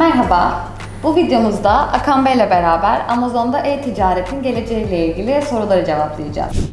Merhaba. Bu videomuzda Akan Bey ile beraber Amazon'da e-ticaretin geleceğiyle ilgili soruları cevaplayacağız.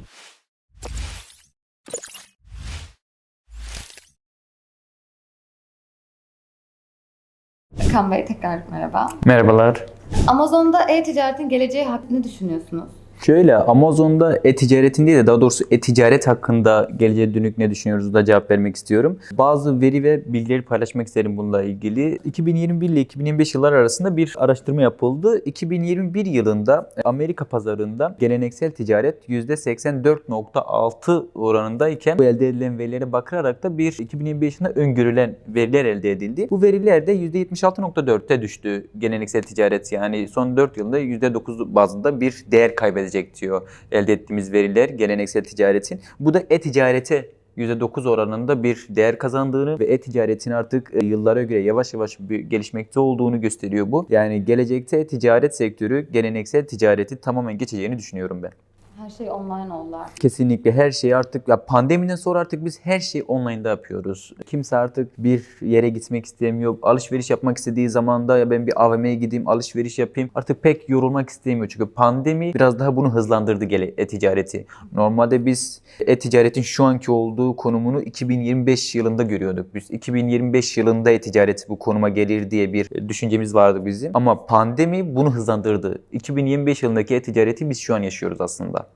Akan Bey tekrar merhaba. Merhabalar. Amazon'da e-ticaretin geleceği hakkında ne düşünüyorsunuz? Şöyle Amazon'da e-ticaretin değil de daha doğrusu e-ticaret hakkında geleceğe dönük ne düşünüyoruz da cevap vermek istiyorum. Bazı veri ve bilgileri paylaşmak isterim bununla ilgili. 2021 ile 2025 yıllar arasında bir araştırma yapıldı. 2021 yılında Amerika pazarında geleneksel ticaret %84.6 oranındayken bu elde edilen verilere bakarak da bir 2025 yılında öngörülen veriler elde edildi. Bu veriler de %76.4'te düştü geleneksel ticaret yani son 4 yılda %9 bazında bir değer kaybedecek diyor elde ettiğimiz veriler geleneksel ticaretin. Bu da e-ticarete %9 oranında bir değer kazandığını ve e-ticaretin artık e, yıllara göre yavaş yavaş gelişmekte olduğunu gösteriyor bu. Yani gelecekte e-ticaret sektörü geleneksel ticareti tamamen geçeceğini düşünüyorum ben. Her şey online oldu artık. Kesinlikle her şeyi artık ya pandemiden sonra artık biz her şeyi online'da yapıyoruz. Kimse artık bir yere gitmek istemiyor. Alışveriş yapmak istediği zaman da ya ben bir AVM'ye gideyim alışveriş yapayım. Artık pek yorulmak istemiyor. Çünkü pandemi biraz daha bunu hızlandırdı gele e-ticareti. Normalde biz e-ticaretin şu anki olduğu konumunu 2025 yılında görüyorduk. Biz 2025 yılında e-ticaret bu konuma gelir diye bir düşüncemiz vardı bizim. Ama pandemi bunu hızlandırdı. 2025 yılındaki e-ticareti biz şu an yaşıyoruz aslında.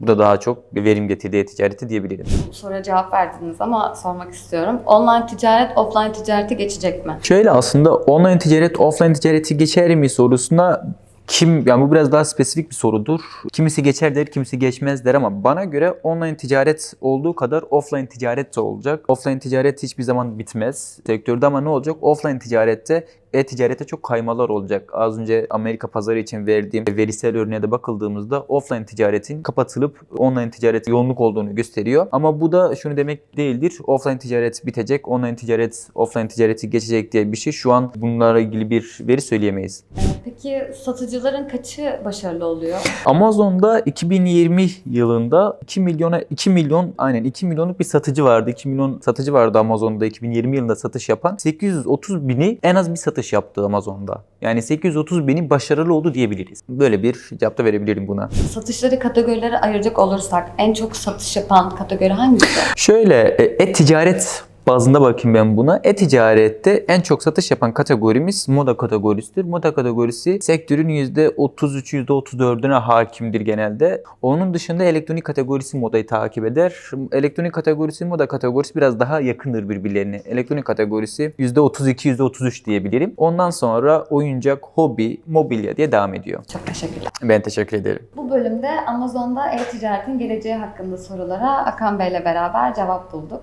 Bu da daha çok bir verim getirdiği ticareti diyebilirim. Soruya cevap verdiniz ama sormak istiyorum. Online ticaret offline ticarete geçecek mi? Şöyle aslında online ticaret offline ticareti geçer mi sorusuna kim yani bu biraz daha spesifik bir sorudur. Kimisi geçer der, kimisi geçmez der ama bana göre online ticaret olduğu kadar offline ticaret de olacak. Offline ticaret hiçbir zaman bitmez sektörde ama ne olacak? Offline ticarette e-ticarete çok kaymalar olacak. Az önce Amerika pazarı için verdiğim verisel örneğe de bakıldığımızda offline ticaretin kapatılıp online ticaret yoğunluk olduğunu gösteriyor. Ama bu da şunu demek değildir. Offline ticaret bitecek, online ticaret offline ticareti geçecek diye bir şey şu an bunlarla ilgili bir veri söyleyemeyiz. Peki satıcıların kaçı başarılı oluyor? Amazon'da 2020 yılında 2 milyona 2 milyon aynen 2 milyonluk bir satıcı vardı. 2 milyon satıcı vardı Amazon'da 2020 yılında satış yapan. 830 bini en az bir satış yaptı Amazon'da. Yani 830 bini başarılı oldu diyebiliriz. Böyle bir cevap da verebilirim buna. Satışları kategorilere ayıracak olursak en çok satış yapan kategori hangisi? Şöyle e, e-ticaret bazında bakayım ben buna. E-ticarette en çok satış yapan kategorimiz moda kategorisidir. Moda kategorisi sektörün %33, %34'üne hakimdir genelde. Onun dışında elektronik kategorisi modayı takip eder. Elektronik kategorisi, moda kategorisi biraz daha yakındır birbirlerine. Elektronik kategorisi %32, %33 diyebilirim. Ondan sonra oyuncak, hobi, mobilya diye devam ediyor. Çok teşekkürler. Ben teşekkür ederim. Bu bölümde Amazon'da e-ticaretin geleceği hakkında sorulara Akan Bey ile beraber cevap bulduk.